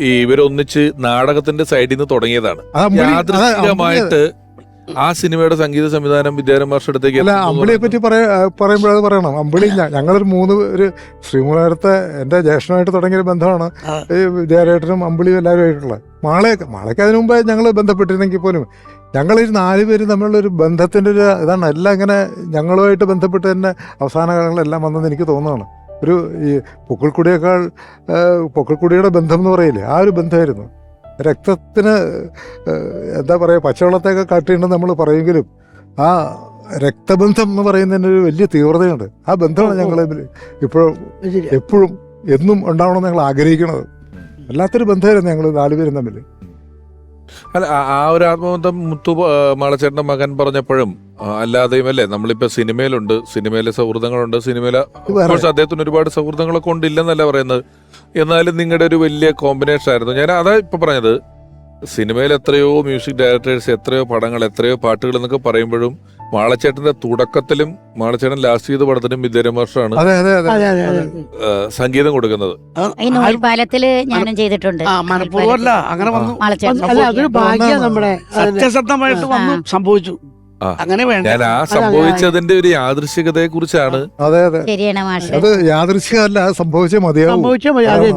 ഈ ഇവരൊന്നിച്ച് നാടകത്തിന്റെ സൈഡിൽ നിന്ന് തുടങ്ങിയതാണ്. യാദൃശികമായിട്ട് ആ സിനിമയുടെ സംഗീത സംവിധാനം വിദ്യാരം വർഷത്തേക്ക് അല്ല അമ്പിളിയെ പറ്റി പറയുമ്പോഴത് പറയുമ്പോൾ അത് പറയണം. അമ്പിളി ഞങ്ങളൊരു മൂന്ന് ഒരു ശ്രീമുഖത്തെ എന്റെ ജ്യേഷ്ഠനായിട്ട് തുടങ്ങിയൊരു ബന്ധമാണ്. ഈ വിദ്യാരേട്ടനും അമ്പിളിയും എല്ലാവരും ആയിട്ടുള്ളത് മാളയൊക്കെ മാളയ്ക്ക് അതിനു മുമ്പേ ഞങ്ങൾ ബന്ധപ്പെട്ടിരുന്നെങ്കിൽ പോലും ഞങ്ങൾ ഈ നാല് പേര് തമ്മിലുള്ള ഒരു ബന്ധത്തിന്റെ ഒരു ഇതാണ്. എല്ലാം ഇങ്ങനെ ഞങ്ങളുമായിട്ട് ബന്ധപ്പെട്ട് തന്നെ അവസാന കാലങ്ങളെല്ലാം വന്നെന്ന് എനിക്ക് തോന്നുന്നതാണ് ഒരു ഈ പൊക്കിൾക്കുടിയേക്കാൾ പൊക്കിൾക്കുടിയുടെ ബന്ധം എന്ന് പറയില്ലേ ആ ഒരു ബന്ധമായിരുന്നു. രക്തത്തിന് എന്താ പറയുക പച്ചവെള്ളത്തെയൊക്കെ കാട്ടിയുണ്ടെന്ന് നമ്മൾ പറയുമെങ്കിലും ആ രക്തബന്ധം എന്ന് പറയുന്നതിന് ഒരു വലിയ തീവ്രതയുണ്ട്. ആ ബന്ധമാണ് ഞങ്ങൾ ഇപ്പോഴും എപ്പോഴും എന്നും ഉണ്ടാവണമെന്ന് ഞങ്ങൾ ആഗ്രഹിക്കുന്നത്. വല്ലാത്തൊരു ബന്ധമായിരുന്നു ഞങ്ങൾ നാലുപേരും തമ്മിൽ അല്ല ആ- ഒരു ആത്മബന്ധം മുത്തു മാളച്ചേട്ടന്റെ മകൻ പറഞ്ഞപ്പോഴും അല്ലാതെയും അല്ലേ നമ്മളിപ്പോ സിനിമയിലുണ്ട് സിനിമയിലെ സൗഹൃദങ്ങളുണ്ട് സിനിമയിലെ പക്ഷെ അദ്ദേഹത്തിന് ഒരുപാട് സൗഹൃദങ്ങളൊക്കെ ഉണ്ട് ഇല്ലെന്നല്ല പറയുന്നത്? എന്നാലും നിങ്ങളുടെ ഒരു വലിയ കോമ്പിനേഷൻ ആയിരുന്നു. ഞാൻ അതാ ഇപ്പൊ പറഞ്ഞത്. സിനിമയിൽ എത്രയോ മ്യൂസിക് ഡയറക്ടേഴ്സ് എത്രയോ പടങ്ങൾ എത്രയോ പാട്ടുകൾ എന്നൊക്കെ പറയുമ്പോഴും മാളച്ചേട്ടന്റെ തുടക്കത്തിലും മാളച്ചേട്ടൻ ലാസ്റ്റ് ചെയ്ത പടത്തിനും അതെ സംഗീതം കൊടുക്കുന്നത്. ഞാനും ചെയ്തിട്ടുണ്ട്. അങ്ങനെ വന്നു. സത്യസന്ധമായിട്ട് വന്നു സംഭവിച്ചു. അങ്ങനെ വേണ്ട. ഞാൻ ആ സംഭവിച്ചതിന്റെ ഒരു യാദൃശികതയെ കുറിച്ചാണ് അതെ അതെ. ശരിയാണ് മാഷ്. അത് യാദൃശ്യമല്ല അത് സംഭവിച്ചേ മതിയാവും. സംഭവിച്ചാൽ മതി. അതെ.